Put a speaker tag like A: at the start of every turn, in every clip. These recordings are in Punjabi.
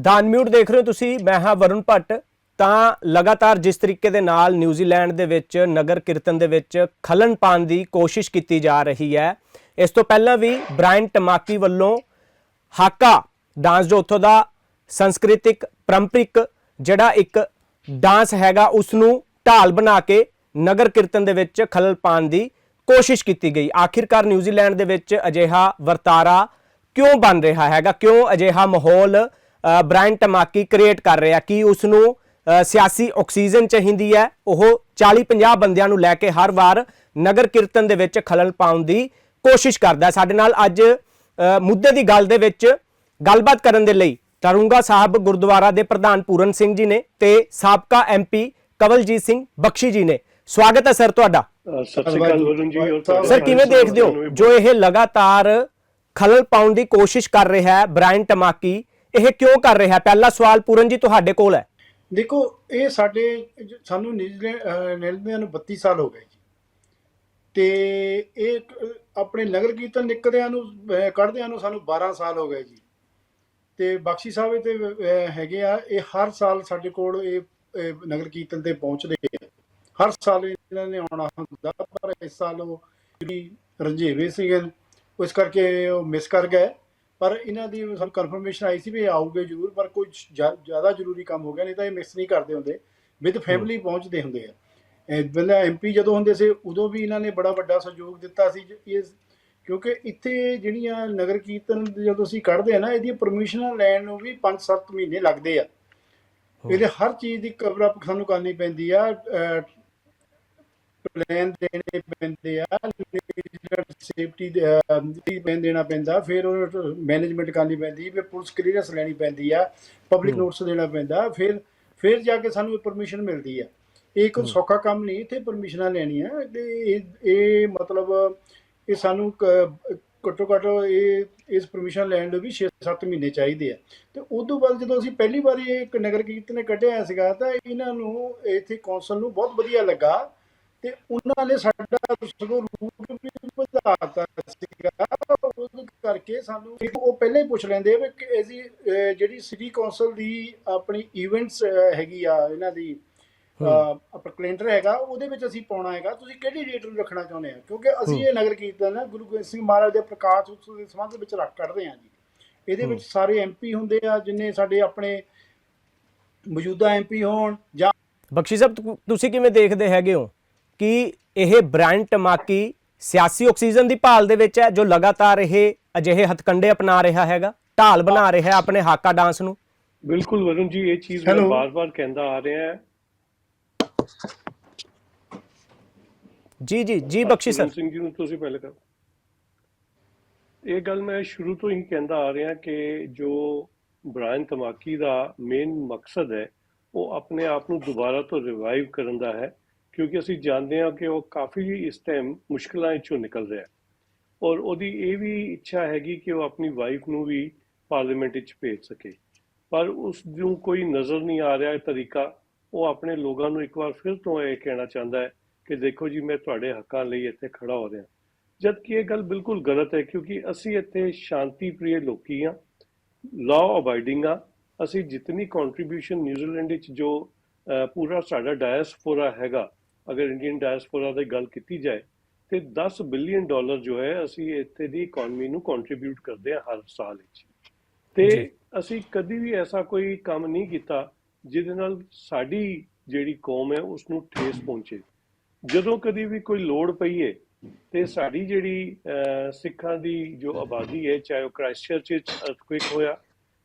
A: ਦਾਨ ਮਿਊਟ ਦੇਖ ਰਹੇ ਹੋ ਤੁਸੀਂ, ਮੈਂ ਹਾਂ ਵਰੁਣ ਭੱਟ। ਤਾਂ ਲਗਾਤਾਰ ਜਿਸ ਤਰੀਕੇ ਦੇ ਨਾਲ ਨਿਊਜ਼ੀਲੈਂਡ ਦੇ ਵਿੱਚ ਨਗਰ ਕੀਰਤਨ ਦੇ ਵਿੱਚ ਖਲਨ ਪਾਉਣ ਦੀ ਕੋਸ਼ਿਸ਼ ਕੀਤੀ ਜਾ ਰਹੀ ਹੈ, ਇਸ ਤੋਂ ਪਹਿਲਾਂ ਵੀ ਬ੍ਰਾਇਨ ਟਮਾਕੀ ਵੱਲੋਂ ਹਾਕਾ ਡਾਂਸ ਜੋ ਉੱਥੋਂ ਦਾ ਸੰਸਕ੍ਰਿਤਿਕ ਪਰੰਪਰਿਕ ਜਿਹੜਾ ਇੱਕ ਡਾਂਸ ਹੈਗਾ ਉਸ ਨੂੰ ਢਾਲ ਬਣਾ ਕੇ ਨਗਰ ਕੀਰਤਨ ਦੇ ਵਿੱਚ ਖਲਲ ਪਾਉਣ ਦੀ ਕੋਸ਼ਿਸ਼ ਕੀਤੀ ਗਈ। ਆਖਿਰਕਾਰ ਨਿਊਜ਼ੀਲੈਂਡ ਦੇ ਵਿੱਚ ਅਜਿਹਾ ਵਰਤਾਰਾ ਕਿਉਂ ਬਣ ਰਿਹਾ ਹੈਗਾ? ਕਿਉਂ ਅਜਿਹਾ ਮਾਹੌਲ ਬ੍ਰਾਇਨ ਟਮਾਕੀ ਕ੍ਰੀਏਟ ਕਰ ਰਿਹਾ ਕਿ ਉਸ ਨੂੰ ਸਿਆਸੀ ਆਕਸੀਜਨ ਚਾਹੀਦੀ ਹੈ। ਉਹ 40-50 ਬੰਦਿਆਂ ਨੂੰ ਲੈ ਕੇ ਹਰ ਵਾਰ ਨਗਰ ਕੀਰਤਨ ਦੇ ਵਿੱਚ ਖਲਲ ਪਾਉਣ ਦੀ ਕੋਸ਼ਿਸ਼ ਕਰਦਾ। ਸਾਡੇ ਨਾਲ ਅੱਜ ਮੁੱਦੇ ਦੀ ਗੱਲ ਦੇ ਵਿੱਚ ਗੱਲਬਾਤ ਕਰਨ ਦੇ ਲਈ ਤਰੁੰਗਾ ਸਾਹਿਬ ਗੁਰਦੁਆਰਾ ਦੇ ਪ੍ਰਧਾਨ ਪੂਰਨ ਸਿੰਘ ਜੀ ਨੇ ਤੇ ਸਾਬਕਾ ਐਮਪੀ ਕਵਲਜੀਤ ਸਿੰਘ ਬਖਸ਼ੀ ਜੀ ਨੇ। ਸਵਾਗਤ ਹੈ ਸਰ ਤੁਹਾਡਾ।
B: ਸਤਿ ਸ਼੍ਰੀ ਅਕਾਲ ਵਰੁਣ ਜੀ
A: ਸਰ ਕਿਵੇਂ ਦੇਖਦੇ ਹੋ? ਜੋ ਇਹ ਲਗਾਤਾਰ ਖਲਲ ਪਾਉਣ ਦੀ ਕੋਸ਼ਿਸ਼ ਕਰ ਰਿਹਾ ਹੈ ਬ੍ਰਾਇਨ ਟਮਾਕੀ ਇਹ ਕਿਉਂ ਕਰ ਰਿਹਾ? ਪਹਿਲਾ ਸਵਾਲ ਪੂਰਨ ਜੀ ਤੁਹਾਡੇ ਕੋਲ ਹੈ।
C: ਦੇਖੋ, ਇਹ ਸਾਡੇ ਜ- ਸਾਨੂੰ ਨਿਊਜ਼ੀਲੈਂਡ ਨੂੰ 32 ਸਾਲ ਹੋ ਗਏ ਜੀ। ਤੇ ਇਹ ਆਪਣੇ ਨਗਰ ਕੀਰਤਨ ਨਿਕਲਦਿਆਂ ਨੂੰ ਕੱਢਦਿਆਂ ਨੂੰ ਸਾਨੂੰ 12 ਸਾਲ ਹੋ ਗਏ ਜੀ। ਤੇ ਬਖਸ਼ੀ ਸਾਹਿਬ ਇਹ ਤੇ ਹੈਗੇ ਆ, ਇਹ ਹਰ ਸਾਲ ਸਾਡੇ ਕੋਲ ਇਹ ਨਗਰ ਕੀਰਤਨ ਤੇ ਪਹੁੰਚਦੇ ਆ। ਹਰ ਸਾਲ ਇਹਨਾਂ ਨੇ ਆਉਣਾ ਹੁੰਦਾ, ਪਰ ਇਸ ਸਾਲ ਉਹ ਜਿਹੜੀ ਰੰਝੇਵੇ ਸੀਗੇ, ਉਸ ਕਰਕੇ ਉਹ ਮਿਸ ਕਰ ਗਏ। ਪਰ ਇਹਨਾਂ ਦੀ ਸਾਨੂੰ ਕਨਫਰਮੇਸ਼ਨ ਆਈ ਸੀ ਵੀ ਇਹ ਆਉਗੇ ਜ਼ਰੂਰ ਪਰ ਕੋਈ ਜ਼ਿਆ- ਜ਼ਿਆਦਾ ਜ਼ਰੂਰੀ ਕੰਮ ਹੋ ਗਿਆ ਨਹੀਂ ਤਾਂ ਇਹ ਮਿਸ ਨਹੀਂ ਕਰਦੇ ਹੁੰਦੇ। ਵਿਦ ਫੈਮਿਲੀ ਪਹੁੰਚਦੇ ਹੁੰਦੇ ਆ। ਬੰਦਾ ਐਮਪੀ ਜਦੋਂ ਹੁੰਦੇ ਸੀ ਉਦੋਂ ਵੀ ਇਹਨਾਂ ਨੇ ਬੜਾ ਵੱਡਾ ਸਹਿਯੋਗ ਦਿੱਤਾ ਸੀ ਇਹ ਕਿਉਂਕਿ ਇੱਥੇ ਜਿਹੜੀਆਂ ਨਗਰ ਕੀਰਤਨ ਜਦੋਂ ਅਸੀਂ ਕੱਢਦੇ ਆ ਨਾ ਇਹਦੀ ਪਰਮਿਸ਼ਨ ਲੈਣ ਨੂੰ ਵੀ 5-7 ਮਹੀਨੇ ਲੱਗਦੇ ਆ। ਇਹਦੇ ਹਰ ਚੀਜ਼ ਦੀ ਕਵਰ ਅਪ ਸਾਨੂੰ ਕਰਨੀ ਪੈਂਦੀ ਆ ਪਲਾਨ ਦੇਣੇ ਪੈਂਦੇ ਆ ਸੇਫਟੀ ਦੇ ਪੈਨ ਦੇਣਾ ਪੈਂਦਾ ਫਿਰ ਉਹ ਮੈਨੇਜਮੈਂਟ ਕਰਨੀ ਪੈਂਦੀ ਫਿਰ ਪੁਲਿਸ ਕਲੀਅਰੈਂਸ ਲੈਣੀ ਪੈਂਦੀ ਆ ਪਬਲਿਕ ਨੋਟਿਸ ਦੇਣਾ ਪੈਂਦਾ ਫਿਰ ਫਿਰ ਜਾ ਕੇ ਸਾਨੂੰ ਪਰਮਿਸ਼ਨ ਮਿਲਦੀ ਆ। ਇਹ ਕੋਈ ਸੌਖਾ ਕੰਮ ਨਹੀਂ ਇੱਥੇ ਪਰਮਿਸ਼ਨਾਂ ਲੈਣੀਆਂ ਤੇ ਇਹ ਇਹ ਮਤਲਬ ਇਹ ਸਾਨੂੰ ਘੱਟੋ ਘੱਟ ਇਹ ਇਸ ਪਰਮਿਸ਼ਨ ਲੈਣ ਲਈ ਵੀ 6-7 ਮਹੀਨੇ ਚਾਹੀਦੇ ਆ। ਤੇ ਉਦੋਂ ਬਾਅਦ ਜਦੋਂ ਅਸੀਂ ਪਹਿਲੀ ਵਾਰੀ ਇਹ ਇੱਕ ਨਗਰ ਕੀਰਤਨ ਕੱਢਿਆ ਸੀਗਾ ਤਾਂ ਇਹਨਾਂ ਨੂੰ ਇੱਥੇ ਕੌਂਸਲ ਨੂੰ ਬਹੁਤ ਵਧੀਆ ਲੱਗਾ ਤੇ ਉਹਨਾਂ ਨੇ ਸਾਡਾ ਸਗੋਂ ਰੂਟ ਵੀ ਵਧਾਤਾ ਸੀਗਾ। ਉਹਦੇ ਕਰਕੇ ਸਾਨੂੰ ਉਹ ਪਹਿਲਾਂ ਹੀ ਪੁੱਛ ਲੈਂਦੇ ਆ ਵੀ ਅਹ, ਜਿਹੜੀ ਸਿਟੀ ਕੌਂਸਲ ਦੀ ਆਪਣੀ ਇਵੈਂਟਸ ਹੈਗੀ ਆ ਇਹਨਾਂ ਦੀ ਆਪਣਾ ਕੈਲੰਡਰ ਹੈਗਾ ਉਹਦੇ ਵਿੱਚ ਅਸੀਂ ਪਾਉਣਾ ਹੈਗਾ। ਤੁਸੀਂ ਕਿਹੜੀ ਡੇਟ ਨੂੰ ਰੱਖਣਾ ਚਾਹੁੰਦੇ ਆ ਕਿਉਂਕਿ ਅਸੀਂ ਇਹ ਨਗਰ ਕੀਰਤਨ ਗੁਰੂ ਗੋਬਿੰਦ ਸਿੰਘ ਮਹਾਰਾਜ ਦੇ ਪ੍ਰਕਾਸ਼ ਉਤਸਵ ਦੇ ਸੰਬੰਧ ਵਿੱਚ ਰੱਖ ਕੱਢਦੇ ਆ ਜੀ। ਇਹਦੇ ਵਿੱਚ ਸਾਰੇ ਐਮਪੀ ਹੁੰਦੇ ਆ ਜਿੰਨੇ ਸਾਡੇ ਆਪਣੇ ਮੌਜੂਦਾ ਐਮਪੀ ਹੋਣ ਜਾਂ
A: ਬਖਸ਼ੀ ਸਾਹਿਬ ਤੁਸੀਂ ਕਿਵੇਂ ਦੇਖਦੇ ਹੈਗੇ ਹੋ? ਕਿ ਇਹ ਬ੍ਰਾਇਨ ਟਮਾਕੀ ਸਿਆਸੀ ਆਕਸੀਜਨ ਦੀ ਭਾਲ ਦੇ ਵਿੱਚ ਹੈ ਜੋ ਲਗਾਤਾਰ ਇਹ ਅਜਿਹੇ ਹਥਕੰਡੇ ਅਪਣਾ ਰਿਹਾ ਹੈਗਾ ਢਾਲ ਬਣਾ ਰਿਹਾ ਹੈ ਆਪਣੇ ਹਾਕਾ ਡਾਂਸ ਨੂੰ।
B: ਬਿਲਕੁਲ ਵਰੁਣ ਜੀ ਇਹ ਚੀਜ਼ ਮੈਂ. ਬਾਰ-ਬਾਰ ਕਹਿੰਦਾ ਆ ਰਿਹਾ ਹੈ।
A: ਜੀ ਜੀ ਜੀ ਬਖਸ਼ੀ ਸਰ।
B: ਸਿੰਘ ਜੀ ਨੂੰ ਤੁਸੀਂ ਪਹਿਲੇ ਕਰੋ ਇਹ ਗੱਲ ਮੈਂ ਸ਼ੁਰੂ ਤੋਂ ਹੀ ਕਹਿੰਦਾ ਆ ਰਿਹਾ ਕਿ ਜੋ ਬ੍ਰਾਇਨ ਤਮਾਕੀ ਦਾ ਮੇਨ ਮਕਸਦ ਹੈ ਉਹ ਆਪਣੇ ਆਪ ਨੂੰ ਦੁਬਾਰਾ ਤੋਂ ਰਿਵਾਈਵ ਕਰਨ ਦਾ ਹੈ। ਕਿਉਂਕਿ ਅਸੀਂ ਜਾਣਦੇ ਹਾਂ ਕਿ ਉਹ ਕਾਫੀ ਇਸ ਟਾਈਮ ਮੁਸ਼ਕਲਾਂ ਵਿੱਚੋਂ ਨਿਕਲ ਰਿਹਾ ਹੈ। ਔਰ ਉਹਦੀ ਇਹ ਵੀ ਇੱਛਾ ਹੈਗੀ ਕਿ ਉਹ ਆਪਣੀ ਵਾਈਫ ਨੂੰ ਵੀ ਪਾਰਲੀਮੈਂਟ ਵਿੱਚ ਭੇਜ ਸਕੇ। ਪਰ ਉਸ ਨੂੰ ਕੋਈ ਨਜ਼ਰ ਨਹੀਂ ਆ ਰਿਹਾ ਤਰੀਕਾ। ਉਹ ਆਪਣੇ ਲੋਕਾਂ ਨੂੰ ਇੱਕ ਵਾਰ ਫਿਰ ਤੋਂ ਇਹ ਕਹਿਣਾ ਚਾਹੁੰਦਾ ਹੈ ਕਿ ਦੇਖੋ ਜੀ, ਮੈਂ ਤੁਹਾਡੇ ਹੱਕਾਂ ਲਈ ਇੱਥੇ ਖੜਾ ਹੋ ਰਿਹਾ। ਜਦ ਕਿ ਇਹ ਗੱਲ ਬਿਲਕੁਲ ਗਲਤ ਹੈ, ਕਿਉਂਕਿ ਅਸੀਂ ਇੱਥੇ ਸ਼ਾਂਤੀ ਪ੍ਰਿਯ ਲੋਕੀ ਆ ਲਾਅ ਅਬਾਈਡਿੰਗ ਆ ਅਸੀਂ ਜਿਤਨੀ ਕੰਟਰੀਬਿਊਸ਼ਨ ਨਿਊਜ਼ੀਲੈਂਡ ਵਿੱਚ ਜੋ ਪੂਰਾ ਸਾਡਾ ਡਾਇਸਪੋਰਾ ਹੈਗਾ ਅਗਰ ਇੰਡੀਅਨ ਡਾਇਸਪੋਰਾ ਦੀ ਗੱਲ ਕੀਤੀ ਜਾਏ ਤੇ 10 ਬਿਲੀਅਨ ਡਾਲਰ ਜੋ ਹੈ ਅਸੀਂ ਇੱਥੇ ਦੀ ਇਕਨੋਮੀ ਨੂੰ ਕੰਟਰੀਬਿਊਟ ਕਰਦੇ ਹਾਂ ਹਰ ਸਾਲ ਵਿੱਚ ਤੇ। ਅਸੀਂ ਕਦੀ ਵੀ ਐਸਾ ਕੋਈ ਕੰਮ ਨਹੀਂ ਕੀਤਾ ਜਿਹਦੇ ਨਾਲ ਸਾਡੀ ਜਿਹੜੀ ਕੌਮ ਹੈ ਉਸ ਨੂੰ ਠੇਸ ਪਹੁੰਚੇ ਜਦੋਂ ਕਦੀ ਵੀ ਕੋਈ ਲੋੜ ਪਈ ਹੈ ਤੇ ਸਾਡੀ ਜਿਹੜੀ ਸਿੱਖਾਂ ਦੀ ਜੋ ਆਬਾਦੀ ਹੈ ਚਾਹੇ ਉਹ ਕ੍ਰਾਈਸਟਚਰਚ ਵਿੱਚ ਅਰਥਕੁਇਕ ਹੋਇਆ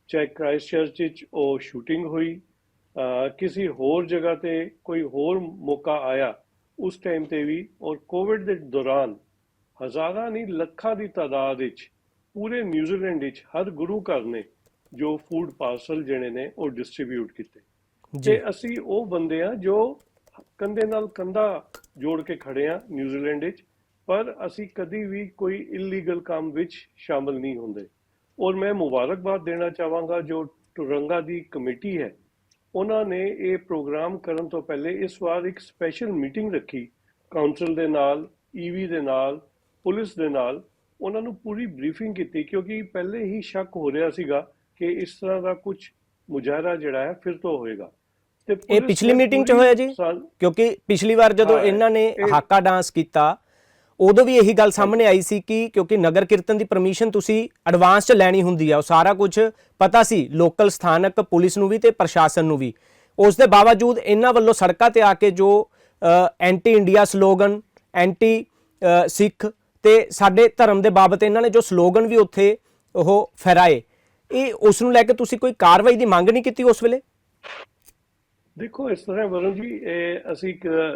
B: ਚਾਹੇ ਕ੍ਰਾਈਸਟਚਰਚ ਵਿੱਚ ਉਹ ਸ਼ੂਟਿੰਗ ਹੋਈ ਕਿਸੇ ਹੋਰ ਜਗ੍ਹਾ ਤੇ ਕੋਈ ਹੋਰ ਮੌਕਾ ਆਇਆ ਉਸ ਟਾਈਮ ਤੇ ਵੀ ਔਰ ਕੋਵਿਡ ਦੇ ਦੌਰਾਨ ਹਜ਼ਾਰਾਂ ਨਹੀਂ ਲੱਖਾਂ ਦੀ ਤਾਦਾਦ ਵਿੱਚ ਪੂਰੇ ਨਿਊਜ਼ੀਲੈਂਡ ਵਿੱਚ ਹਰ ਗੁਰੂ ਘਰ ਨੇ ਜੋ ਫੂਡ ਪਾਰਸਲ ਜਿਹੜੇ ਨੇ ਉਹ ਡਿਸਟ੍ਰੀਬਿਊਟ ਕੀਤੇ।
A: ਜੀ।
B: ਤੇ ਅਸੀਂ ਉਹ ਬੰਦੇ ਆ ਜੋ ਕੰਧੇ ਨਾਲ ਕੰਧਾ ਜੋੜ ਕੇ ਖੜੇ ਆ ਨਿਊਜ਼ੀਲੈਂਡ ਵਿੱਚ ਪਰ ਅਸੀਂ ਕਦੀ ਵੀ ਕੋਈ ਇਲੀਗਲ ਕੰਮ ਵਿੱਚ ਸ਼ਾਮਲ ਨਹੀਂ ਹੁੰਦੇ। ਔਰ ਮੈਂ ਮੁਬਾਰਕਬਾਦ ਦੇਣਾ ਚਾਹਾਂਗਾ ਜੋ ਟੁਰੰਗਾ ਦੀ ਕਮੇਟੀ ਹੈ ਉਹਨਾਂ ਨੇ ਇਹ ਪ੍ਰੋਗਰਾਮ ਕਰਨ ਤੋਂ ਪਹਿਲੇ ਇਸ ਵਾਰ ਇੱਕ ਸਪੈਸ਼ਲ ਮੀਟਿੰਗ ਰੱਖੀ। ਕਾਉਂਸਲ ਦੇ ਨਾਲ ਈਵੀ ਦੇ ਨਾਲ ਪੁਲਿਸ ਦੇ ਨਾਲ ਉਹਨਾਂ ਨੂੰ ਪੂਰੀ ਬਰੀਫਿੰਗ ਕੀਤੀ ਕਿਉਂਕਿ ਪਹਿਲੇ ਹੀ ਸ਼ੱਕ ਹੋ ਰਿਹਾ ਸੀਗਾ ਕਿ ਇਸ ਤਰ੍ਹਾਂ ਦਾ ਕੁਝ ਮੁਜ਼ਾਹਰਾ ਜਿਹੜਾ ਹੈ ਫਿਰ ਤੋਂ ਹੋਏਗਾ। ਤੇ
A: ਇਹ ਪਿਛਲੀ ਮੀਟਿੰਗ 'ਚ ਹੋਇਆ ਜੀ? ਕਿਉਂਕਿ ਪਿਛਲੀ ਵਾਰ ਜਦੋਂ ਇਹਨਾਂ ਨੇ ਹਾਕਾ ਡਾਂਸ ਕੀਤਾ ਉਦੋਂ ਵੀ ਇਹੀ ਗੱਲ ਸਾਹਮਣੇ ਆਈ ਸੀ ਕਿ ਕਿਉਂਕਿ ਨਗਰ ਕੀਰਤਨ ਦੀ ਪਰਮਿਸ਼ਨ ਤੁਸੀਂ ਐਡਵਾਂਸ 'ਚ ਲੈਣੀ ਹੁੰਦੀ ਆ, ਉਹ ਸਾਰਾ ਕੁਝ ਪਤਾ ਸੀ ਲੋਕਲ ਸਥਾਨਕ ਪੁਲਿਸ ਨੂੰ ਵੀ ਤੇ ਪ੍ਰਸ਼ਾਸਨ ਨੂੰ ਵੀ। ਉਸ ਦੇ ਬਾਵਜੂਦ ਇਹਨਾਂ ਵੱਲੋਂ ਸੜਕਾਂ ਤੇ ਆ ਕੇ ਜੋ anti India slogan anti Sikh ਤੇ ਸਾਡੇ ਧਰਮ ਦੇ ਬਾਬਤ ਇਹਨਾਂ ਨੇ ਜੋ ਸਲੋਗਨ ਵੀ ਉੱਥੇ ਉਹ ਫਹਿਰਾਏ ਇਹ ਉਸ ਨੂੰ ਲੈ ਕੇ ਤੁਸੀਂ ਕੋਈ ਕਾਰਵਾਈ ਦੀ ਮੰਗ ਨਹੀਂ ਕੀਤੀ ਉਸ ਵੇਲੇ?
B: ਦੇਖੋ ਇਸ ਤਰ੍ਹਾਂ ਵਰੁਣ ਜੀ ਇਹ ਅਸੀਂ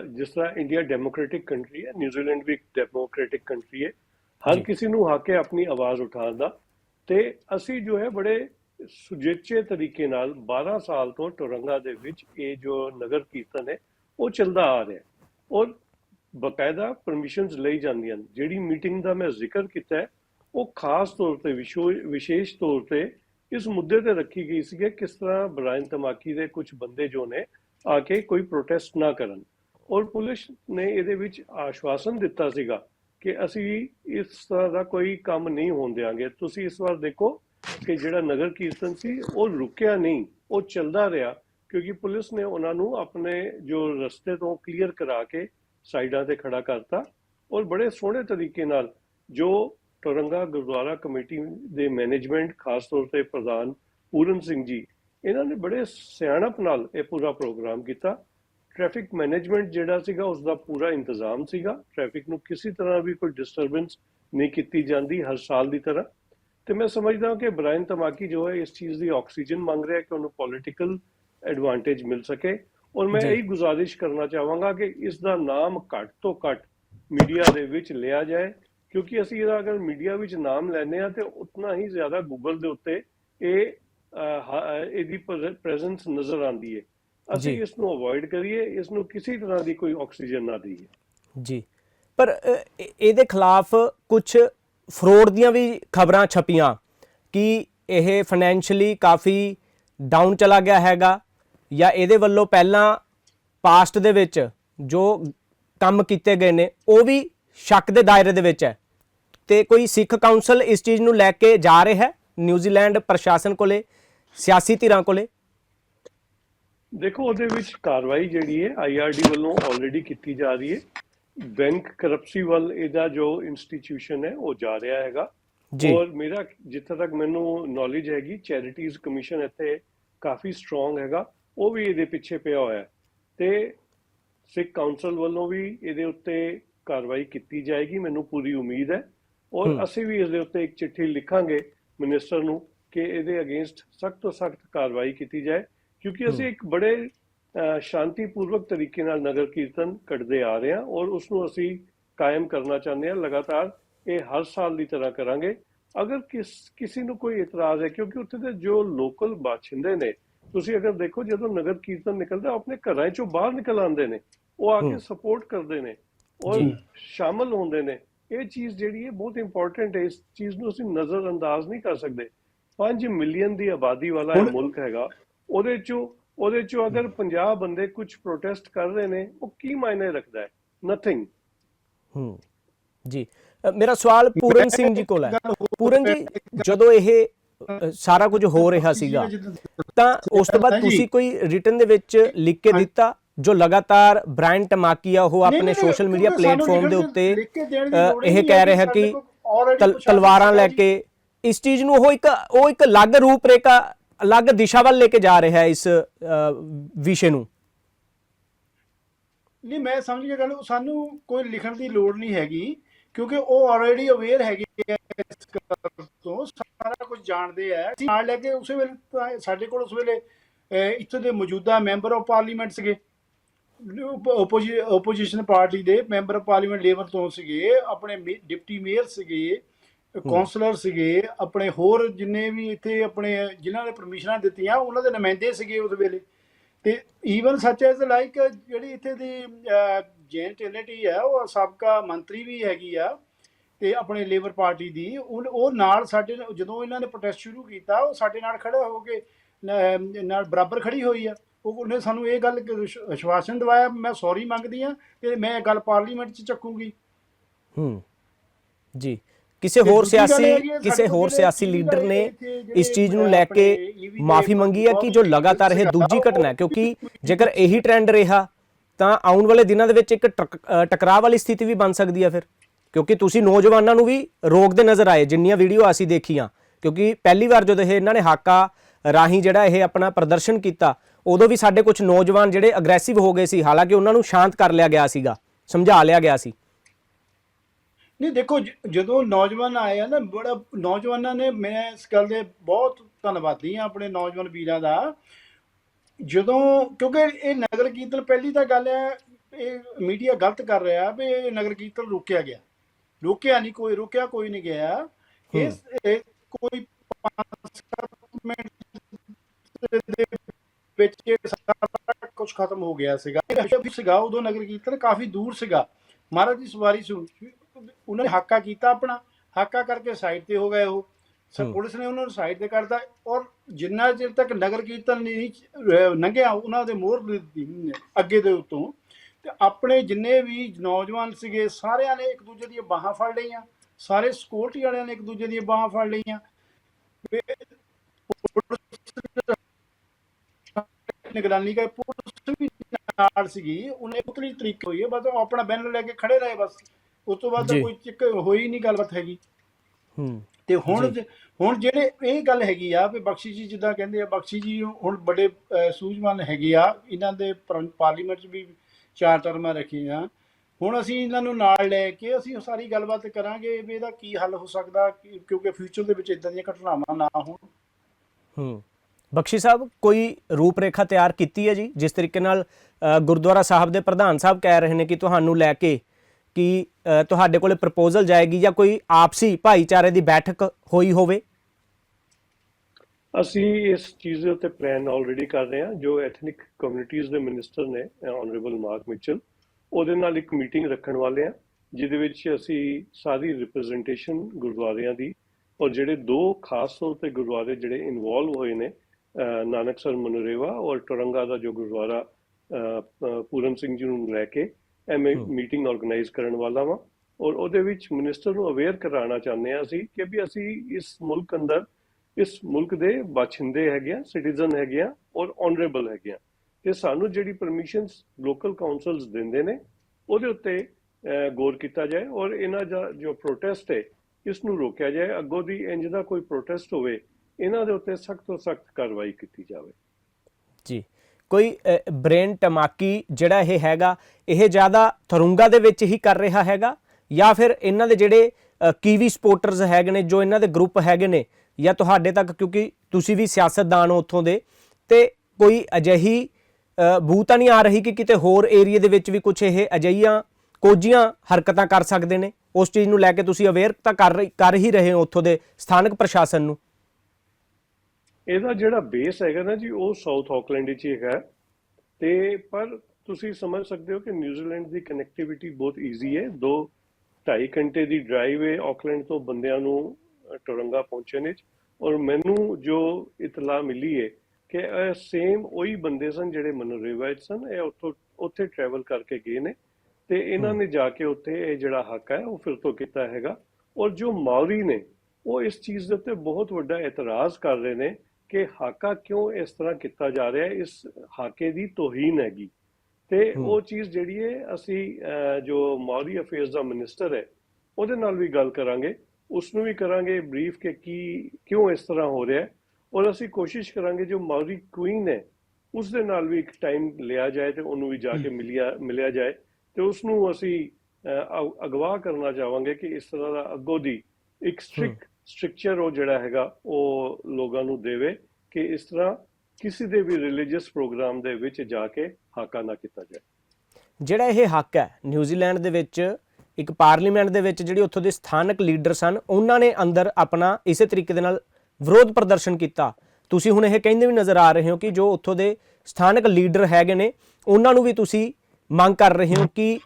B: ਜਿਸ ਤਰ੍ਹਾਂ ਇੰਡੀਆ ਡੈਮੋਕ੍ਰੈਟਿਕ ਕੰਟਰੀ ਹੈ ਨਿਊਜ਼ੀਲੈਂਡ ਵੀ ਇੱਕ ਡੈਮੋਕ੍ਰੈਟਿਕ ਕੰਟਰੀ ਹੈ ਹਰ। ਕਿਸੇ ਨੂੰ ਹੱਕ ਹੈ ਆਪਣੀ ਆਵਾਜ਼ ਉਠਾਉਣ ਦਾ। ਤੇ ਅਸੀਂ ਜੋ ਹੈ ਬੜੇ ਸੁਚੇਚੇ ਤਰੀਕੇ ਨਾਲ 12 ਸਾਲ ਤੋਂ ਟੋਰੰਗਾ ਦੇ ਵਿੱਚ ਇਹ ਜੋ ਨਗਰ ਕੀਰਤਨ ਹੈ ਉਹ ਚੱਲਦਾ ਆ ਰਿਹਾ ਔਰ ਬਕਾਇਦਾ ਪਰਮਿਸ਼ਨਸ ਲਈ ਜਾਂਦੀਆਂ ਜਿਹੜੀ ਮੀਟਿੰਗ ਦਾ ਮੈਂ ਜ਼ਿਕਰ ਕੀਤਾ ਹੈ ਉਹ ਖਾਸ ਤੌਰ ਤੇ ਵਿਸ਼ੋ- ਵਿਸ਼ੇਸ਼ ਤੌਰ ਤੇ ਇਸ ਮੁੱਦੇ ਤੇ ਰੱਖੀ ਗਈ ਸੀ ਕਿ ਕਿਸ ਤਰ੍ਹਾਂ ਬਰਾਇਨ ਤਮਾਕੀ ਦੇ ਕੁਝ ਬੰਦੇ ਜੋ ਨੇ ਆ ਕੇ ਕੋਈ ਪ੍ਰੋਟੈਸਟ ਨਾ ਕਰਨ। ਔਰ ਪੁਲਿਸ ਨੇ ਇਹਦੇ ਵਿੱਚ ਆਸ਼ਵਾਸਨ ਦਿੱਤਾ ਸੀਗਾ ਕਿ ਅਸੀਂ ਇਸ ਤਰ੍ਹਾਂ ਦਾ ਕੋਈ ਕੰਮ ਨਹੀਂ ਹੋਣ ਦਿਆਂਗੇ। ਤੁਸੀਂ ਇਸ ਵਾਰ ਦੇਖੋ ਕਿ ਜਿਹੜਾ ਨਗਰ ਕੀਰਤਨ ਸੀ, ਉਹ ਰੁਕਿਆ ਨਹੀਂ, ਉਹ ਚੱਲਦਾ ਰਿਹਾ ਕਿਉਂਕਿ ਪੁਲਿਸ ਨੇ ਉਹਨਾਂ ਨੂੰ ਆਪਣੇ ਜੋ ਰਸਤੇ ਤੋਂ ਕਲੀਅਰ ਕਰਾ ਕੇ ਸਾਈਡਾਂ ਤੇ ਖੜਾ ਕਰਤਾ ਔਰ ਬੜੇ ਸੋਹਣੇ ਤਰੀਕੇ ਨਾਲ ਜੋ ਟੋਰੰਗਾ ਗੁਰਦੁਆਰਾ ਕਮੇਟੀ ਦੇ ਮੈਨੇਜਮੈਂਟ ਖਾਸ ਤੌਰ ਤੇ ਪ੍ਰਧਾਨ ਪੂਰਨ ਸਿੰਘ ਜੀ ਇਹਨਾਂ ਨੇ ਬੜੇ ਸਿਆਣਪ ਨਾਲ ਇਹ ਪੂਰਾ ਪ੍ਰੋਗਰਾਮ ਕੀਤਾ। ਟ੍ਰੈਫਿਕ ਮੈਨੇਜਮੈਂਟ ਜਿਹੜਾ ਸੀਗਾ ਉਸ ਦਾ ਪੂਰਾ ਇੰਤਜ਼ਾਮ ਸੀਗਾ। ਟ੍ਰੈਫਿਕ ਨੂੰ ਕਿਸੇ ਤਰ੍ਹਾਂ ਵੀ ਕੋਈ ਡਿਸਟਰਬੈਂਸ ਨਹੀਂ ਕੀਤੀ ਜਾਂਦੀ ਹਰ ਸਾਲ ਦੀ ਤਰ੍ਹਾਂ। ਤੇ ਮੈਂ ਸਮਝਦਾ ਹਾਂ ਕਿ ਬ੍ਰਾਇਨ ਤਮਾਕੀ ਜੋ ਹੈ ਇਸ ਚੀਜ਼ ਦੀ ਆਕਸੀਜਨ ਮੰਗ ਰਿਹਾ ਕਿ ਉਹਨੂੰ ਪੋਲਿਟੀਕਲ ਐਡਵਾਂਟੇਜ ਮਿਲ ਸਕੇ। ਔਰ ਮੈਂ। ਇਹੀ ਗੁਜ਼ਾਰਿਸ਼ ਕਰਨਾ ਚਾਹਾਂਗਾ ਕਿ ਇਸ ਦਾ ਨਾਮ ਘੱਟ ਤੋਂ ਘੱਟ ਮੀਡੀਆ ਦੇ ਵਿੱਚ ਲਿਆ ਜਾਏ। ਕਿਉਂਕਿ ਅਸੀਂ ਇਹਦਾ ਅਗਰ ਮੀਡੀਆ ਵਿੱਚ ਨਾਮ ਲੈਨੇ ਆ ਤੇ ਉਤਨਾ ਹੀ ਜ਼ਿਆਦਾ ਗੂਗਲ ਦੇ ਉੱਤੇ ਇਹ ਇਹਦੀ ਪ੍ਰੈਜ਼ੈਂਸ ਨਜ਼ਰ ਆਉਂਦੀ ਹੈ। ਅਸੀਂ। ਇਸ ਨੂੰ ਅਵੋਇਡ ਕਰੀਏ ਇਸ ਨੂੰ ਕਿਸੇ ਤਰ੍ਹਾਂ ਦੀ ਕੋਈ ਆਕਸੀਜਨ ਨਾ ਦਈਏ।
A: ਜੀ। ਪਰ ਇਹਦੇ ਖਿਲਾਫ ਕੁਝ ਫਰੋਡ ਦੀਆਂ ਵੀ ਖਬਰਾਂ ਛਪੀਆਂ ਕਿ ਇਹ ਫਾਈਨੈਂਸ਼ੀਅਲੀ ਕਾਫੀ ਡਾਊਨ ਚਲਾ ਗਿਆ ਹੈਗਾ ਜਾਂ ਇਹਦੇ ਵੱਲੋਂ ਪਹਿਲਾਂ ਪਾਸਟ ਦੇ ਵਿੱਚ ਜੋ ਕੰਮ ਕੀਤੇ ਗਏ ਨੇ ਉਹ ਵੀ ਸ਼ੱਕ ਦੇ ਦਾਇਰੇ ਦੇ ਵਿੱਚ ਹੈ। ਤੇ ਕੋਈ ਸਿੱਖ ਕਾਉਂਸਲ ਇਸ ਚੀਜ਼ ਨੂੰ ਲੈ ਕੇ ਜਾ ਰਿਹਾ ਹੈ ਨਿਊਜ਼ੀਲੈਂਡ ਪ੍ਰਸ਼ਾਸਨ ਕੋਲੇ ਸਿਆਸੀ ਧਿਰਾਂ ਕੋਲੇ?
B: ਦੇਖੋ ਉਹਦੇ ਵਿੱਚ ਕਾਰਵਾਈ ਜਿਹੜੀ ਹੈ ਆਈਆਰਡੀ ਵੱਲੋਂ ਆਲਰੇਡੀ ਕੀਤੀ ਜਾ ਰਹੀ ਹੈ। ਬੈਂਕ ਕਰਪਸੀ ਵੱਲ ਇਹਦਾ ਜੋ ਇੰਸਟੀਟਿਊਸ਼ਨ ਹੈ ਉਹ ਜਾ ਰਿਹਾ ਹੈਗਾ। ਔਰ ਮੇਰਾ ਜਿੱਥੇ ਤੱਕ ਮੈਨੂੰ ਨੌਲੇਜ ਹੈਗੀ ਚੈਰਿਟੀਜ਼ ਕਮਿਸ਼ਨ ਇੱਥੇ ਕਾਫੀ ਸਟਰੋਂਗ ਹੈਗਾ। ਉਹ ਵੀ ਇਹਦੇ ਪਿੱਛੇ ਪਿਆ ਹੋਇਆ ਤੇ ਸਿੱਖ ਕਾਉਂਸਲ ਵੱਲੋਂ ਵੀ ਇਹਦੇ ਉੱਤੇ ਕਾਰਵਾਈ ਕੀਤੀ ਜਾਏਗੀ ਮੈਨੂੰ ਪੂਰੀ ਉਮੀਦ ਹੈ। ਔਰ। ਅਸੀਂ ਵੀ ਇਸ ਦੇ ਉੱਤੇ ਇੱਕ ਚਿੱਠੀ ਲਿਖਾਂਗੇ ਮਿਨਿਸਟਰ ਨੂੰ ਕਿ ਇਹਦੇ ਅਗੇਂਸਟ ਸਖਤ ਤੋਂ ਸਖਤ ਕਾਰਵਾਈ ਕੀਤੀ ਜਾਏ ਕਿਉਂਕਿ ਅਸੀਂ ਇੱਕ ਬੜੇ ਸ਼ਾਂਤੀਪੂਰਵਕ ਤਰੀਕੇ ਨਾਲ ਨਗਰ ਕੀਰਤਨ ਕੱਢਦੇ ਆ ਰਹੇ ਹਾਂ ਔਰ ਉਸ ਨੂੰ ਅਸੀਂ ਕਾਇਮ ਕਰਨਾ ਚਾਹੁੰਦੇ ਹਾਂ। ਲਗਾਤਾਰ ਇਹ ਹਰ ਸਾਲ ਦੀ ਤਰ੍ਹਾਂ ਕਰਾਂਗੇ। ਅਗਰ ਕਿਸ ਕਿਸੇ ਨੂੰ ਕੋਈ ਇਤਰਾਜ਼ ਹੈ ਕਿਉਂਕਿ ਉੱਥੇ ਦੇ ਜੋ ਲੋਕਲ ਬਾਸ਼ਿੰਦੇ ਨੇ ਤੁਸੀਂ ਅਗਰ ਦੇਖੋ ਜਦੋਂ ਨਗਰ ਕੀਰਤਨ ਨਿਕਲਦਾ ਆਪਣੇ ਘਰਾਂ ਚੋਂ ਬਾਹਰ ਨਿਕਲ ਆਉਂਦੇ ਨੇ ਉਹ ਆ ਕੇ। ਸਪੋਰਟ ਕਰਦੇ ਨੇ। ਔਰ। ਸ਼ਾਮਲ ਹੁੰਦੇ ਨੇ। ਇਹ ਚੀਜ਼ ਜਿਹੜੀ ਹੈ ਬਹੁਤ ਇੰਪੋਰਟੈਂਟ ਹੈ ਇਸ ਚੀਜ਼ ਨੂੰ ਅਸੀਂ ਨਜ਼ਰ ਅੰਦਾਜ਼ ਨਹੀਂ ਕਰ ਸਕਦੇ। 5 ਮਿਲੀਅਨ ਦੀ ਆਬਾਦੀ ਵਾਲਾ ਇਹ ਮੁਲਕ ਹੈਗਾ। ਉਹਦੇ ਚੋਂ ਉਹਦੇ ਚੋਂ ਅਗਰ 50 ਬੰਦੇ ਕੁਝ ਪ੍ਰੋਟੈਸਟ ਕਰ ਰਹੇ ਨੇ ਉਹ ਕੀ ਮਾਇਨੇ ਰੱਖਦਾ ਹੈ? ਨਥਿੰਗ
A: ਹੂੰ। ਜੀ। ਮੇਰਾ ਸਵਾਲ ਪੂਰਨ ਸਿੰਘ ਜੀ ਕੋਲ ਹੈ। ਪੂਰਨ ਜੀ ਜਦੋਂ ਇਹ ਸਾਰਾ ਕੁਝ ਹੋ ਰਿਹਾ ਸੀਗਾ ਤਾਂ ਉਸ ਤੋਂ ਬਾਅਦ ਤੁਸੀਂ ਕੋਈ ਰਿਟਨ ਦੇ ਵਿੱਚ ਲਿਖ ਕੇ ਦਿੱਤਾ? ਜੋ ਲਗਾਤਾਰ ਬ੍ਰਾਂਡ ਟਮਾਕੀਆ ਉਹ ਆਪਣੇ ਸੋਸ਼ਲ ਮੀਡੀਆ ਪਲੇਟਫਾਰਮ ਦੇ ਉੱਤੇ ਇਹ ਕਹਿ ਰਿਹਾ ਕਿ ਤਲ- ਤਲਵਾਰਾਂ ਲੈ ਕੇ ਇਸ ਚੀਜ਼ ਨੂੰ ਉਹ ਇੱਕ ਉਹ ਇੱਕ ਅਲੱਗ ਰੂਪਰੇਖਾ ਅਲੱਗ ਦਿਸ਼ਾ ਵੱਲ ਲੈ ਕੇ ਜਾ ਰਿਹਾ ਹੈ ਇਸ ਵਿਸ਼ੇ ਨੂੰ।
C: ਨਹੀਂ ਮੈਂ ਸਮਝ ਗਿਆ ਗੱਲ ਸਾਨੂੰ ਕੋਈ ਲਿਖਣ ਦੀ ਲੋੜ ਨਹੀਂ ਹੈਗੀ ਕਿਉਂਕਿ ਉਹ ਆਲਰੇਡੀ ਅਵੇਅਰ ਹੈਗੇ ਆ ਇਸ ਤੋਂ ਸਾਰਾ ਕੁਝ ਜਾਣਦੇ ਆ। ਨਾਲ ਲੈ ਕੇ ਉਸੇ ਵੇਲੇ ਸਾਡੇ ਕੋਲ ਉਸ ਵੇਲੇ ਇੱਥੇ ਦੇ ਮੌਜੂਦਾ ਮੈਂਬਰ ਆਫ ਪਾਰਲੀਮੈਂਟ ਸੀਗੇ। ਓਪੋਜੀਸ਼ਨ ਪਾਰਟੀ ਦੇ ਮੈਂਬਰ ਪਾਰਲੀਮੈਂਟ ਲੇਬਰ ਤੋਂ ਸੀਗੇ ਆਪਣੇ ਡਿਪਟੀ ਮੇਅਰ ਸੀਗੇ ਕਾਉਂਸਲਰ ਸੀਗੇ ਆਪਣੇ ਹੋਰ ਜਿੰਨੇ ਵੀ ਇੱਥੇ ਆਪਣੇ ਜਿਨ੍ਹਾਂ ਨੇ ਪਰਮਿਸ਼ਨਾਂ ਦਿੱਤੀਆਂ ਉਹਨਾਂ ਦੇ ਨੁਮਾਇੰਦੇ ਸੀਗੇ ਉਸ ਵੇਲੇ। ਤੇ ਈਵਨ ਸੱਚ ਐਜ਼ ਲਾਈਕ ਜਿਹੜੀ ਇੱਥੇ ਦੀ ਜੈਨ ਟੈਲਿਟੀ ਹੈ ਉਹ ਸਾਬਕਾ ਮੰਤਰੀ ਵੀ ਹੈਗੀ ਆ ਤੇ ਆਪਣੇ ਲੇਬਰ ਪਾਰਟੀ ਦੀ ਉਹ ਨਾਲ ਸਾਡੇ ਜਦੋਂ ਇਹਨਾਂ ਨੇ ਪ੍ਰੋਟੈਸਟ ਸ਼ੁਰੂ ਕੀਤਾ ਉਹ ਸਾਡੇ ਨਾਲ ਖੜਾ ਹੋ ਕੇ ਨਾਲ ਬਰਾਬਰ ਖੜੀ ਹੋਈ ਆ। ਉਹਨੇ ਸਾਨੂੰ ਇਹ ਗੱਲ ਵਿਸ਼ਵਾਸਨ ਦਿਵਾਇਆ ਮੈਂ ਸੌਰੀ ਮੰਗਦੀ ਆ ਤੇ ਮੈਂ ਇਹ ਗੱਲ ਪਾਰਲੀਮੈਂਟ 'ਚ ਚੱਕੂਗੀ।
A: ਹੂੰ। ਜੀ। ਕਿਸੇ ਹੋਰ ਸਿਆਸੀ ਕਿਸੇ ਹੋਰ ਸਿਆਸੀ ਲੀਡਰ ਨੇ ਇਸ ਚੀਜ਼ ਨੂੰ ਲੈ ਕੇ ਮਾਫੀ ਮੰਗੀ ਹੈ ਕਿ ਜੋ ਲਗਾਤਾਰ ਇਹ ਦੂਜੀ ਘਟਨਾ ਕਿਉਂਕਿ ਜੇਕਰ ਇਹੀ ਟ੍ਰੈਂਡ ਰਿਹਾ ਤਾਂ ਆਉਣ ਵਾਲੇ ਦਿਨਾਂ ਦੇ ਵਿੱਚ ਇੱਕ ਟਕਰਾਅ ਵਾਲੀ ਸਥਿਤੀ ਵੀ ਬਣ ਸਕਦੀ ਹੈ ਫਿਰ। ਕਿਉਂਕਿ ਤੁਸੀਂ ਨੌਜਵਾਨਾਂ ਨੂੰ ਵੀ ਰੋਕਦੇ ਨਜ਼ਰ ਆਏ ਜਿੰਨੀਆਂ ਵੀਡੀਓ ਅਸੀਂ ਦੇਖੀਆਂ। ਕਿਉਂਕਿ ਪਹਿਲੀ ਵਾਰ ਜਦੋਂ ਇਹ ਇਹਨਾਂ ਨੇ ਹਾਕਾ ਰਾਹੀਂ ਜਿਹੜਾ ਇਹ ਆਪਣਾ ਪ੍ਰਦਰਸ਼ਨ ਕੀਤਾ ਉਦੋਂ ਵੀ ਸਾਡੇ ਕੁਝ ਨੌਜਵਾਨ ਜਿਹੜੇ ਅਗਰੈਸਿਵ ਹੋ ਗਏ ਸੀ ਹਾਲਾਂਕਿ ਉਹਨਾਂ ਨੂੰ ਸ਼ਾਂਤ ਕਰ ਲਿਆ ਗਿਆ ਸੀਗਾ ਸਮਝਾ ਲਿਆ ਗਿਆ ਸੀ।
C: ਨਹੀਂ ਦੇਖੋ ਜਦੋਂ ਨੌਜਵਾਨ ਆਏ ਆ ਨਾ ਬੜਾ ਨੌਜਵਾਨਾਂ ਨੇ ਮੈਂ ਇਸ ਗੱਲ ਦੇ ਬਹੁਤ ਧੰਨਵਾਦੀ ਆ ਆਪਣੇ ਨੌਜਵਾਨ ਵੀਰਾਂ ਦਾ। ਜਦੋਂ ਕਿਉਂਕਿ ਇਹ ਨਗਰ ਕੀਰਤਨ ਪਹਿਲੀ ਤਾਂ ਗੱਲ ਹੈ ਇਹ ਮੀਡੀਆ ਗਲਤ ਕਰ ਰਿਹਾ ਵੀ ਇਹ ਨਗਰ ਕੀਰਤਨ ਰੋਕਿਆ ਗਿਆ। ਰੋਕਿਆ ਨਹੀਂ ਕੋਈ ਰੋਕਿਆ ਕੋਈ ਨਹੀਂ ਗਿਆ। ਇਸ ਕੋਈ 5 ਮਿੰਟ ਦੇ ਵਿੱਚ ਸਾਰਾ ਕੁਝ ਖਤਮ ਹੋ ਗਿਆ ਸੀਗਾ। ਇਹ ਵੀ ਸੀਗਾ ਉਦੋਂ ਨਗਰ ਕੀਰਤਨ ਕਾਫੀ ਦੂਰ ਸੀਗਾ। ਮਹਾਰਾਜ ਦੀ ਸਵਾਰੀ ਸੁਣ ਉਹਨਾਂ ਨੇ ਹਾਕਾ ਕੀਤਾ ਆਪਣਾ ਹਾਕਾ ਕਰਕੇ ਸਾਈਡ ਤੇ ਹੋ ਗਏ ਉਹ। ਸ-
A: ਹੂੰ।
C: ਪੁਲਿਸ ਨੇ ਉਹਨਾਂ ਨੂੰ ਸਾਈਡ ਤੇ ਕਰਤਾ ਔਰ ਜਿੰਨਾ ਚਿਰ ਤੱਕ ਨਗਰ ਕੀਰਤਨ ਨਹੀਂ ਲੰਘਿਆ ਉਹਨਾਂ ਦੇ ਮੋਹਰ ਦਿੱਤੀ ਅੱਗੇ ਦੇ ਉੱਤੋਂ। ਤੇ ਆਪਣੇ ਜਿੰਨੇ ਵੀ ਨੌਜਵਾਨ ਸੀਗੇ ਸਾਰਿਆਂ ਨੇ ਇੱਕ ਦੂਜੇ ਦੀਆਂ ਬਾਹਾਂ ਫੜ ਲਈਆਂ। ਸਾਰੇ ਸਿਕਿਉਰਟੀ ਵਾਲਿਆਂ ਨੇ ਇੱਕ ਦੂਜੇ ਦੀਆਂ ਬਾਹਾਂ ਫੜ ਲਈਆਂ। ਨਿਗਰਾਨੀ ਕਰ ਪੁਲਿਸ ਵੀ ਨਾਲ ਸੀਗੀ ਉਹਨੇ ਉਤਲੀ ਤਰੀਕੇ ਹੋਈ ਹੈ ਬਸ ਉਹ ਆਪਣਾ ਬੈਨਰ ਲੈ ਕੇ ਖੜੇ ਰਹੇ ਬਸ। ਉਸ ਤੋਂ ਬਾਅਦ ਤਾਂ। ਕੋਈ ਚੱਕ ਹੋਈ ਨਹੀਂ ਗੱਲਬਾਤ ਹੈਗੀ।
A: ਹੂੰ।
C: ਤੇ ਹੁਣ ਹੁਣ ਜਿਹੜੇ ਇਹ ਗੱਲ ਹੈਗੀ ਆ ਵੀ ਬਖਸ਼ੀ ਜੀ ਜਿੱਦਾਂ ਕਹਿੰਦੇ ਆ ਬਖਸ਼ੀ ਜੀ ਹੁਣ ਬੜੇ ਸੂਝਵਾਨ ਹੈਗੇ ਆ। ਇਹਨਾਂ ਦੇ ਪਰ- ਪਾਰਲੀਮੈਂਟ 'ਚ ਵੀ ਚਾਰ ਟਰਮਾਂ ਰੱਖੀਆਂ। ਹੁਣ ਅਸੀਂ ਇਹਨਾਂ ਨੂੰ ਨਾਲ ਲੈ ਕੇ ਅਸੀਂ ਸਾਰੀ ਗੱਲਬਾਤ ਕਰਾਂਗੇ ਵੀ ਇਹਦਾ ਕੀ ਹੱਲ ਹੋ ਸਕਦਾ ਕਿਉਂਕਿ ਫਿਊਚਰ ਦੇ ਵਿੱਚ ਇਦਾਂ ਦੀਆਂ ਘਟਨਾਵਾਂ ਨਾ ਹੋਣ।
A: ਹੂੰ। ਬਖਸ਼ੀ ਸਾਹਿਬ, ਕੋਈ ਰੂਪਰੇਖਾ ਤਿਆਰ ਕੀਤੀ ਹੈ ਜੀ? ਜਿਸ ਤਰੀਕੇ ਨਾਲ ਗੁਰਦੁਆਰਾ ਸਾਹਿਬ ਦੇ ਪ੍ਰਧਾਨ ਸਾਹਿਬ ਕਹਿ ਰਹੇ ਨੇ ਕਿ ਤੁਹਾਨੂੰ ਲੈ ਕੇ ਕਿ ਤੁਹਾਡੇ ਕੋਲੇ ਪ੍ਰਪੋਜ਼ਲ ਜਾਏਗੀ ਜਾਂ ਕੋਈ ਆਪਸੀ ਭਾਈਚਾਰੇ ਦੀ ਬੈਠਕ ਹੋਈ ਹੋਵੇ?
B: ਅਸੀਂ ਇਸ ਚੀਜ਼ ਦੇ ਉੱਤੇ ਪਲਾਨ ਆਲਰੇਡੀ ਕਰ ਰਹੇ ਹਾਂ, ਜੋ ਐਥਨਿਕ ਕਮਿਊਨਿਟੀਜ਼ ਦੇ ਮਿਨਿਸਟਰ ਨੇ ਆਨਰੇਬਲ ਮਾਰਕ ਮਿਚਲ ਉਹਦੇ ਨਾਲ ਇੱਕ ਮੀਟਿੰਗ ਰੱਖਣ ਵਾਲੇ ਹਾਂ, ਜਿਹਦੇ ਵਿੱਚ ਅਸੀਂ ਸਾਰੀ ਰਿਪਰੈਜ਼ੈਂਟੇਸ਼ਨ ਗੁਰਦੁਆਰਿਆਂ ਦੀ ਔਰ ਜਿਹੜੇ ਦੋ ਖਾਸ ਤੌਰ ਤੇ ਗੁਰਦੁਆਰੇ ਜਿਹੜੇ ਇਨਵੋਲਵ ਹੋਏ ਨੇ ਨਾਨਕਸਰ ਮਨਰੇਵਾ ਔਰ ਟਰੰਗਾ ਦਾ ਜੋ ਗੁਰਦੁਆਰਾ ਪੂਰਨ ਸਿੰਘ ਜੀ ਨੂੰ ਲੈ ਕੇ ਇਹ ਮੀਟਿੰਗ ਆਰਗੇਨਾਈਜ਼ ਕਰਨ ਵਾਲਾ ਵਾਂ ਔਰ ਉਹਦੇ ਵਿੱਚ ਮਿਨਿਸਟਰ ਨੂੰ ਅਵੇਅਰ ਕਰਾਉਣਾ ਚਾਹੁੰਦੇ ਹਾਂ ਅਸੀਂ ਕਿ ਵੀ ਅਸੀਂ ਇਸ ਮੁਲਕ ਅੰਦਰ ਇਸ ਮੁਲਕ ਦੇ ਬਾਛਿੰਦੇ ਹੈਗੇ ਆ ਸਿਟੀਜ਼ਨ ਹੈਗੇ ਆ ਔਰ ਆਨਰੇਬਲ ਹੈਗੇ ਆ ਤੇ ਸਾਨੂੰ ਜਿਹੜੀ ਪਰਮਿਸ਼ਨਸ ਲੋਕਲ ਕਾਉਂਸਲਸ ਦਿੰਦੇ ਨੇ ਉਹਦੇ ਉੱਤੇ ਗੌਰ ਕੀਤਾ ਜਾਏ ਔਰ ਇਹਨਾਂ ਦਾ ਜੋ ਪ੍ਰੋਟੈਸਟ ਹੈ ਇਸ ਨੂੰ ਰੋਕਿਆ ਜਾਏ। ਅੱਗੋਂ ਦੀ ਇੰਜ ਦਾ ਕੋਈ ਪ੍ਰੋਟੈਸਟ ਹੋਵੇ ਇਹਨਾਂ ਦੇ ਉੱਤੇ ਸਖਤ ਤੋਂ ਸਖਤ ਕਾਰਵਾਈ ਕੀਤੀ ਜਾਵੇ।
A: ਜੀ। ਕੋਈ ਬ੍ਰੇਨ ਟਮਾਕੀ ਜਿਹੜਾ ਇਹ ਹੈਗਾ ਇਹ ਜ਼ਿਆਦਾ ਥਰੁੰਗਾ ਦੇ ਵਿੱਚ ਹੀ ਕਰ ਰਿਹਾ ਹੈਗਾ? ਜਾਂ ਫਿਰ ਇਹਨਾਂ ਦੇ ਜਿਹੜੇ ਅ, ਕੀਵੀ ਸਪੋਰਟਰਸ ਹੈਗੇ ਨੇ ਜੋ ਇਹਨਾਂ ਦੇ ਗਰੁੱਪ ਹੈਗੇ ਨੇ ਜਾਂ ਤੁਹਾਡੇ ਤੱਕ ਕਿਉਂਕਿ ਤੁਸੀਂ ਵੀ ਸਿਆਸਤਦਾਨ ਹੋ ਉੱਥੋਂ ਦੇ ਤੇ ਕੋਈ ਅਜਿਹੀ ਬੂ ਤਾਂ ਨਹੀਂ ਆ ਰਹੀ ਕਿ ਕਿਤੇ ਹੋਰ ਏਰੀਆ ਦੇ ਵਿੱਚ ਵੀ ਕੁਝ ਇਹ ਅਜਈਆਂ ਕੋਝੀਆਂ ਹਰਕਤਾਂ ਕਰ ਸਕਦੇ ਨੇ? ਉਸ ਚੀਜ਼ ਨੂੰ ਲੈ ਕੇ ਤੁਸੀਂ ਅਵੇਅਰ ਤਾਂ ਕਰ ਰਹੀ- ਕਰ ਹੀ ਰਹੇ ਹੋ ਉੱਥੋਂ ਦੇ ਸਥਾਨਕ ਪ੍ਰਸ਼ਾਸਨ ਨੂੰ।
B: ਇਹਦਾ ਜਿਹੜਾ ਬੇਸ ਹੈਗਾ ਨਾ ਜੀ, ਉਹ ਸਾਊਥ ਆਕਲੈਂਡ ਵਿੱਚ ਹੀ ਹੈਗਾ। ਤੇ ਪਰ ਤੁਸੀਂ ਸਮਝ ਸਕਦੇ ਹੋ ਕਿ ਨਿਊਜ਼ੀਲੈਂਡ ਦੀ ਕਨੈਕਟੀਵਿਟੀ ਬਹੁਤ ਈਜ਼ੀ ਹੈ। ਦੋ 2.5 ਘੰਟੇ ਦੀ ਡਰਾਈਵ ਹੈ ਆਕਲੈਂਡ ਤੋਂ ਬੰਦਿਆਂ ਨੂੰ ਟੋਰੰਗਾ ਪਹੁੰਚਣ ਵਿੱਚ। ਔਰ ਮੈਨੂੰ ਜੋ ਇਤਲਾ ਮਿਲੀ ਹੈ ਕਿ ਸੇਮ ਉਹੀ ਬੰਦੇ ਸਨ ਜਿਹੜੇ ਮਨਰੇਵਾ ਵਿੱਚ ਸਨ। ਇਹ ਉੱਥੋਂ, ਉੱਥੇ ਟਰੈਵਲ ਕਰਕੇ ਗਏ ਨੇ। ਤੇ ਇਹਨਾਂ ਨੇ ਜਾ ਕੇ ਉੱਥੇ ਇਹ ਜਿਹੜਾ ਹੱਕ ਹੈ, ਉਹ ਫਿਰ ਤੋਂ ਕੀਤਾ ਹੈਗਾ। ਔਰ ਜੋ ਮਾਉਰੀ ਨੇ, ਉਹ ਇਸ ਚੀਜ਼ ਦੇ ਉੱਤੇ ਬਹੁਤ ਵੱਡਾ ਇਤਰਾਜ਼ ਕਰ ਰਹੇ ਨੇ ਕਿ ਹਾਕਾ ਕਿਉਂ ਇਸ ਤਰ੍ਹਾਂ ਕੀਤਾ ਜਾ ਰਿਹਾ ਹੈ? ਇਸ ਹਾਕੇ ਦੀ ਤੋਹੀਨ ਹੈਗੀ। ਤੇ। ਉਹ ਚੀਜ਼ ਜਿਹੜੀ ਹੈ ਅਸੀਂ ਜੋ ਮੌਰੀ ਅਫੇਅਰਸ ਦਾ ਮਿਨਿਸਟਰ ਹੈ ਉਹਦੇ ਨਾਲ ਵੀ ਗੱਲ ਕਰਾਂਗੇ। ਉਸ ਨੂੰ ਵੀ ਕਰਾਂਗੇ ਬਰੀਫ ਕਿ ਕੀ ਕਿਉਂ ਇਸ ਤਰ੍ਹਾਂ ਹੋ ਰਿਹਾ ਹੈ। ਔਰ ਅਸੀਂ ਕੋਸ਼ਿਸ਼ ਕਰਾਂਗੇ ਜੋ ਮੌਰੀ ਕੁਈਨ ਹੈ ਉਸ ਦੇ ਨਾਲ ਵੀ ਇੱਕ ਟਾਈਮ ਲਿਆ ਜਾਏ ਤੇ ਉਹਨੂੰ ਵੀ ਜਾ ਕੇ ਮਿਲਿਆ ਮਿਲਿਆ ਜਾਏ। ਤੇ ਉਸ ਨੂੰ ਅਸੀਂ ਅਗਵਾ ਕਰਨਾ ਚਾਹਾਂਗੇ ਕਿ ਇਸ ਤਰ੍ਹਾਂ ਦਾ ਅੱਗੋਂ ਦੀ ਇੱਕ ਸਟ੍ਰਿਕਟ ਸਟ੍ਰਕਚਰ ਉਹ ਜਿਹੜਾ ਹੈਗਾ, ਉਹ ਲੋਕਾਂ ਨੂੰ ਦੇਵੇ ਕਿ ਇਸ ਤਰ੍ਹਾਂ ਕਿਸੇ ਦੇ ਵੀ ਰਿਲੀਜੀਅਸ ਪ੍ਰੋਗਰਾਮ ਦੇ ਵਿੱਚ ਜਾ ਕੇ ਹਾਕਾ ਨਾ ਕੀਤਾ ਜਾਏ।
A: ਜਿਹੜਾ ਇਹ ਹੱਕ ਹੈ ਨਿਊਜ਼ੀਲੈਂਡ ਦੇ ਵਿੱਚ, ਇੱਕ ਪਾਰਲੀਮੈਂਟ ਦੇ ਵਿੱਚ ਜਿਹੜੀ ਉੱਥੋਂ ਦੇ ਸਥਾਨਕ ਲੀਡਰ ਸਨ, ਉਹਨਾਂ ਨੇ ਅੰਦਰ ਆਪਣਾ ਇਸੇ ਤਰੀਕੇ ਦੇ ਨਾਲ ਵਿਰੋਧ ਪ੍ਰਦਰਸ਼ਨ ਕੀਤਾ। ਤੁਸੀਂ ਹੁਣ ਇਹ ਕਹਿੰਦੇ ਵੀ ਨਜ਼ਰ ਆ ਰਹੇ ਹੋ ਕਿ ਜੋ ਉੱਥੋਂ ਦੇ ਸਥਾਨਕ ਲੀਡਰ ਹੈਗੇ ਨੇ, ਉਹਨਾਂ ਨੂੰ ਵੀ ਤੁਸੀਂ ਮੰਗ ਕਰ ਰਹੇ ਹੋ ਕਿ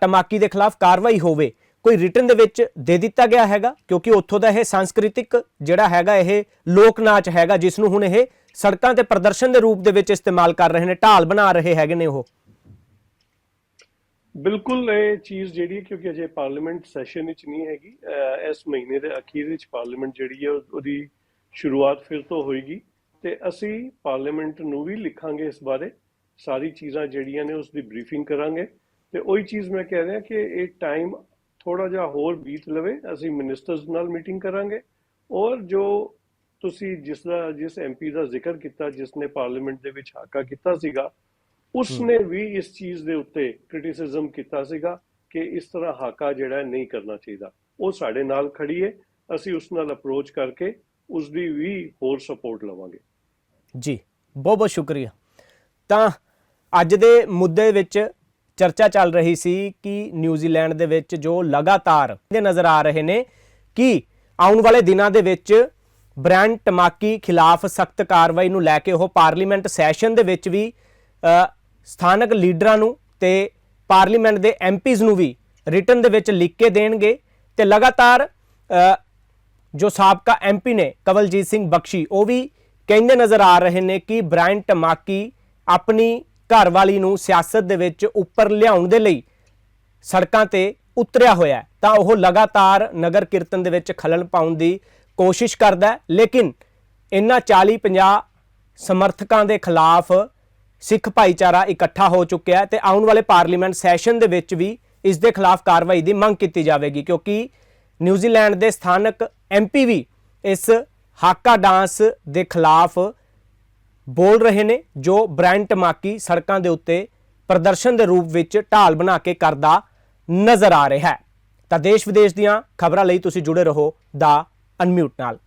A: ਟਮਾਕੀ ਦੇ ਖਿਲਾਫ ਕਾਰਵਾਈ ਹੋਵੇ। ਕੋਈ ਰਿਟਨ ਦੇ ਵਿੱਚ ਦੇ ਦਿੱਤਾ ਗਿਆ ਹੈਗਾ, ਕਿਉਂਕਿ ਉੱਥੋਂ ਦਾ ਇਹ ਸੰਸਕ੍ਰਿਤਿਕ ਜਿਹੜਾ ਹੈਗਾ ਇਹ ਲੋਕ ਨਾਚ ਹੈਗਾ, ਜਿਸ ਨੂੰ ਹੁਣ ਇਹ ਸੜਕਾਂ ਤੇ ਪ੍ਰਦਰਸ਼ਨ ਦੇ ਰੂਪ ਦੇ ਵਿੱਚ ਇਸਤੇਮਾਲ ਕਰ ਰਹੇ ਨੇ, ਢਾਲ ਬਣਾ ਰਹੇ ਹੈਗੇ ਨੇ ਉਹ।
B: ਬਿਲਕੁਲ, ਇਹ ਚੀਜ਼ ਜਿਹੜੀ ਕਿਉਂਕਿ ਅਜੇ ਪਾਰਲੀਮੈਂਟ ਸੈਸ਼ਨ ਵਿੱਚ ਨਹੀਂ ਹੈਗੀ ਇਸ ਮਹੀਨੇ ਦੇ ਅਖੀਰ ਵਿੱਚ ਪਾਰਲੀਮੈਂਟ ਜਿਹੜੀ ਹੈ ਉਹਦੀ ਸ਼ੁਰੂਆਤ ਫਿਰ ਤੋਂ ਹੋਏਗੀ। ਤੇ ਅਸੀਂ ਪਾਰਲੀਮੈਂਟ ਨੂੰ ਵੀ ਲਿਖਾਂਗੇ ਇਸ ਬਾਰੇ, ਸਾਰੀ ਚੀਜ਼ਾਂ ਜਿਹੜੀਆਂ ਨੇ ਉਸ ਦੀ ਬਰੀਫਿੰਗ ਕਰਾਂਗੇ। ਤੇ ਉਹੀ ਚੀਜ਼ ਮੈਂ ਕਹਿ ਰਿਹਾ ਕਿ ਇਹ ਟਾਈਮ ਥੋੜਾ ਜਿਹਾ ਹੋਰ ਬੀਤ ਲਵੇ ਅਸੀਂ ਮਿਨਿਸਟਰਸ ਨਾਲ ਮੀਟਿੰਗ ਕਰਾਂਗੇ। ਔਰ ਜੋ ਤੁਸੀਂ ਜਿਸ ਦਾ ਜਿਸ ਐਮਪੀ ਦਾ ਜ਼ਿਕਰ ਕੀਤਾ ਜਿਸ ਨੇ ਪਾਰਲੀਮੈਂਟ ਦੇ ਵਿੱਚ ਹਾਕਾ ਕੀਤਾ ਸੀਗਾ ਉਸਨੇ ਵੀ ਇਸ ਚੀਜ਼ ਦੇ ਉੱਤੇ ਕ੍ਰਿਟਿਸਿਜ਼ਮ ਕੀਤਾ ਸੀਗਾ ਕਿ ਇਸ ਤਰ੍ਹਾਂ ਹਾਕਾ ਜਿਹੜਾ ਨਹੀਂ ਕਰਨਾ ਚਾਹੀਦਾ। ਉਹ ਸਾਡੇ ਨਾਲ ਖੜੀ ਹੈ ਅਸੀਂ ਉਸ ਨਾਲ ਅਪਰੋਚ ਕਰਕੇ ਉਸ ਦੀ ਵੀ ਹੋਰ ਸਪੋਰਟ ਲਵਾਂਗੇ।
A: ਜੀ ਬਹੁਤ ਬਹੁਤ ਸ਼ੁਕਰੀਆ। ਤਾਂ ਅੱਜ ਦੇ ਮੁੱਦੇ ਵਿੱਚ ਚਰਚਾ ਚੱਲ ਰਹੀ ਸੀ ਕਿ ਨਿਊਜ਼ੀਲੈਂਡ ਦੇ ਵਿੱਚ ਜੋ ਲਗਾਤਾਰ ਦੇ ਨਜ਼ਰ ਆ ਰਹੇ ਨੇ, ਕਿ ਆਉਣ ਵਾਲੇ ਦਿਨਾਂ ਦੇ ਵਿੱਚ ਬ੍ਰਾਂਡ ਟਮਾਕੀ ਖਿਲਾਫ ਸਖਤ ਕਾਰਵਾਈ ਨੂੰ ਲੈ ਕੇ ਉਹ ਪਾਰਲੀਮੈਂਟ ਸੈਸ਼ਨ ਦੇ ਵਿੱਚ ਵੀ ਸਥਾਨਕ ਲੀਡਰਾਂ ਨੂੰ ਤੇ ਪਾਰਲੀਮੈਂਟ ਦੇ ਐਮਪੀਜ਼ ਨੂੰ ਵੀ ਰਿਟਨ ਦੇ ਵਿੱਚ ਲਿਖ ਕੇ ਦੇਣਗੇ ਤੇ ਲਗਾਤਾਰ ਜੋ ਸਾਬਕਾ ਐਮਪੀ ਨੇ ਕਵਲਜੀਤ ਸਿੰਘ ਬਖਸ਼ੀ, ਉਹ ਵੀ ਕਹਿੰਦੇ ਨਜ਼ਰ ਆ ਰਹੇ ਨੇ ਕਿ ਬ੍ਰਾਇਨ ਟਮਾਕੀ ਆਪਣੀ ਘਰਵਾਲੀ ਨੂੰ ਸਿਆਸਤ ਦੇ ਵਿੱਚ ਉੱਪਰ ਲਿਆਉਣ ਦੇ ਲਈ ਸੜਕਾਂ ਤੇ ਉਤਰਿਆ ਹੋਇਆ ਹੈ। ਤਾਂ ਉਹ ਲਗਾਤਾਰ ਨਗਰ ਕੀਰਤਨ ਦੇ ਵਿੱਚ ਖਲਲ ਪਾਉਣ ਦੀ ਕੋਸ਼ਿਸ਼ ਕਰਦਾ ਲੇਕਿਨ ਇਨ੍ਹਾਂ 40 50 ਸਮਰਥਕਾਂ ਦੇ ਖਿਲਾਫ ਸਿੱਖ ਭਾਈਚਾਰਾ ਇਕੱਠਾ ਹੋ ਚੁੱਕਿਆ ਹੈ ਤੇ ਆਉਣ ਵਾਲੇ ਪਾਰਲੀਮੈਂਟ ਸੈਸ਼ਨ ਦੇ ਵਿੱਚ ਵੀ ਇਸ ਦੇ ਖਿਲਾਫ ਕਾਰਵਾਈ ਦੀ ਮੰਗ ਕੀਤੀ ਜਾਵੇਗੀ, ਕਿਉਂਕਿ ਨਿਊਜ਼ੀਲੈਂਡ ਦੇ ਸਥਾਨਕ ਐਮਪੀ ਵੀ ਇਸ ਹਾਕਾ ਡਾਂਸ ਦੇ ਖਿਲਾਫ ਬੋਲ ਰਹੇ ਨੇ, ਜੋ ਬ੍ਰਾਂਡ ਟਮਾਕੀ ਸੜਕਾਂ ਦੇ ਉੱਤੇ ਪ੍ਰਦਰਸ਼ਨ ਦੇ ਰੂਪ ਵਿੱਚ ਢਾਲ ਬਣਾ ਕੇ ਕਰਦਾ ਨਜ਼ਰ ਆ ਰਿਹਾ ਹੈ। ਤਾਂ ਦੇਸ਼ ਵਿਦੇਸ਼ ਦੀਆਂ ਖਬਰਾਂ ਲਈ ਤੁਸੀਂ ਜੁੜੇ ਰਹੋ ਦਾ ਅਨਮਿਊਟ ਨਾਲ।